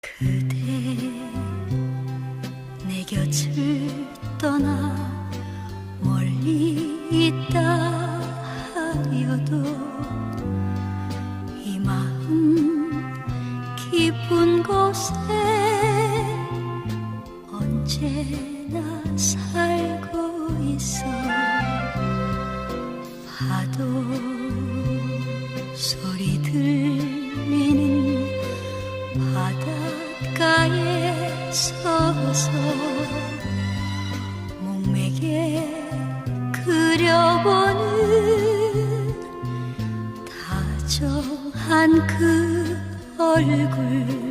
그대 내 곁을 떠나 멀리 있다 하여도 이 마음 깊은 곳에 언제나 살고 있어 가에 서서 목매게 그려보는 다정한 그 얼굴